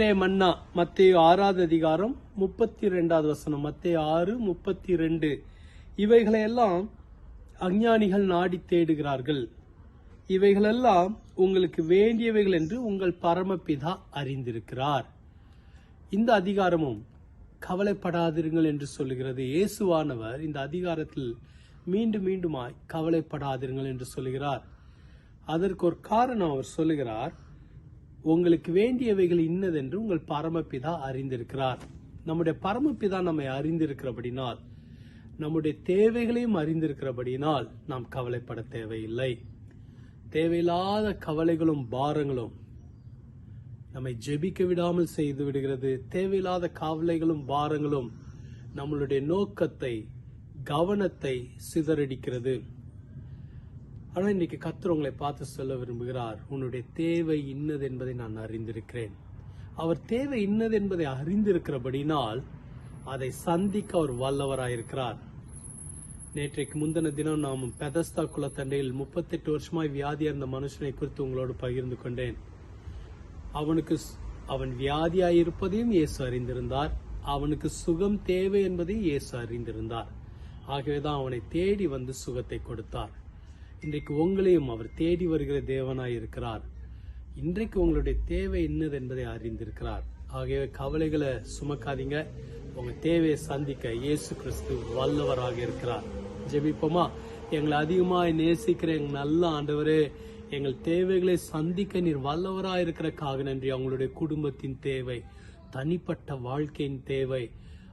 இன்றைய மன்னா மத்திய ஆறாவது அதிகாரம் முப்பத்தி ரெண்டாவது வசனம் மத்திய ஆறு முப்பத்தி ரெண்டு இவைகளையெல்லாம் அஞ்ஞானிகள் நாடி தேடுகிறார்கள். இவைகளெல்லாம் உங்களுக்கு வேண்டியவைகள் என்று உங்கள் பரமபிதா அறிந்திருக்கிறார். இந்த அதிகாரமும் கவலைப்படாதிருங்கள் என்று சொல்லுகிறது. இயேசுவானவர் இந்த அதிகாரத்தில் மீண்டும் மீண்டுமாய் கவலைப்படாதிருங்கள் என்று சொல்லுகிறார். அதற்கு ஒரு காரணம் அவர் சொல்லுகிறார். உங்களுக்கு வேண்டியவைகள் இன்னதென்று உங்கள் பரமபிதா அறிந்திருக்கிறார். நம்முடைய பரமபிதா நம்மை அறிந்திருக்கிறபடினால் நம்முடைய தேவைகளையும் அறிந்திருக்கிறபடினால் நாம் கவலைப்பட தேவையில்லை. தேவையில்லாத கவலைகளும் பாரங்களும் நம்மை ஜெபிக்க விடாமல் செய்து விடுகிறது. தேவையில்லாத கவலைகளும் பாரங்களும் நம்மளுடைய நோக்கத்தை கவனத்தை சிதறடிக்கிறது. ஆனால் இன்னைக்கு கத்தர் உங்களை பார்த்து சொல்ல விரும்புகிறார். உன்னுடைய தேவை இன்னது என்பதை நான் அறிந்திருக்கிறேன். அவர் தேவை இன்னது என்பதை அறிந்திருக்கிறபடினால் அதை சந்திக்க அவர் வல்லவராயிருக்கிறார். நேற்றைக்கு முந்தின தினம் நாம் பெதஸ்தா குலத்தண்டையில் முப்பத்தெட்டு வருஷமாய் வியாதியா இருந்த மனுஷனை குறித்து உங்களோடு பகிர்ந்து கொண்டேன். அவனுக்கு அவன் வியாதியாய் இருப்பதையும் இயேசு அறிந்திருந்தார். அவனுக்கு சுகம் தேவை என்பதையும் இயேசு அறிந்திருந்தார். ஆகவேதான் அவனை தேடி வந்து சுகத்தை கொடுத்தார். இன்றைக்கு உங்களையும் அவர் தேடி வருகிற தேவனாய் இருக்கிறார். இன்றைக்கு உங்களுடைய தேவை என்னது என்பதை அறிந்திருக்கிறார். ஆகவே கவலைகளை சுமக்காதீங்க. உங்க தேவையை சந்திக்க இயேசு கிறிஸ்து வல்லவராக இருக்கிறார். ஜெபிப்போமா? எங்களை அதிகமாக நேசிக்கிற எங்க நல்ல ஆண்டவரே எங்கள் தேவைகளை சந்திக்க நீர் வல்லவராக இருக்கிறக்காக நன்றி. அவங்களுடைய குடும்பத்தின் தேவை தனிப்பட்ட வாழ்க்கையின் தேவை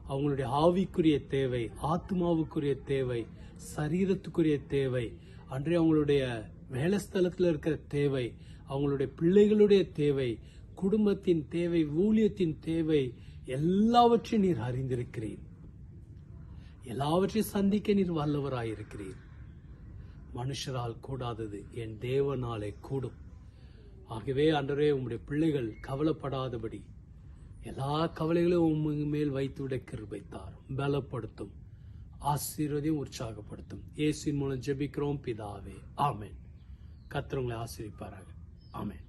அவங்களுடைய ஆவிக்குரிய தேவை ஆத்மாவுக்குரிய தேவை சரீரத்துக்குரிய தேவை அன்றே அவங்களுடைய வேலைஸ்தலத்தில் இருக்கிற தேவை அவங்களுடைய பிள்ளைகளுடைய தேவை குடும்பத்தின் தேவை ஊழியத்தின் தேவை எல்லாவற்றையும் நீர் அறிந்திருக்கிறீர். எல்லாவற்றையும் சந்திக்க நீர் வல்லவராயிருக்கிறீர். மனுஷரால் கூடாதது என் தேவனாலே கூடும். ஆகவே அன்றரே உம்முடைய பிள்ளைகள் கவலைப்படாதபடி எல்லா கவலைகளையும் உம் மேல் வைத்துவிட கிருபைத்தார் பலப்படுத்தும். ஆசீர்வதையும் உற்சாகப்படுத்தும். இயேசுவின் மூலம் ஜெபிக்கிறோம் பிதாவே. ஆமேன். கர்த்தர் உங்களை ஆமேன்.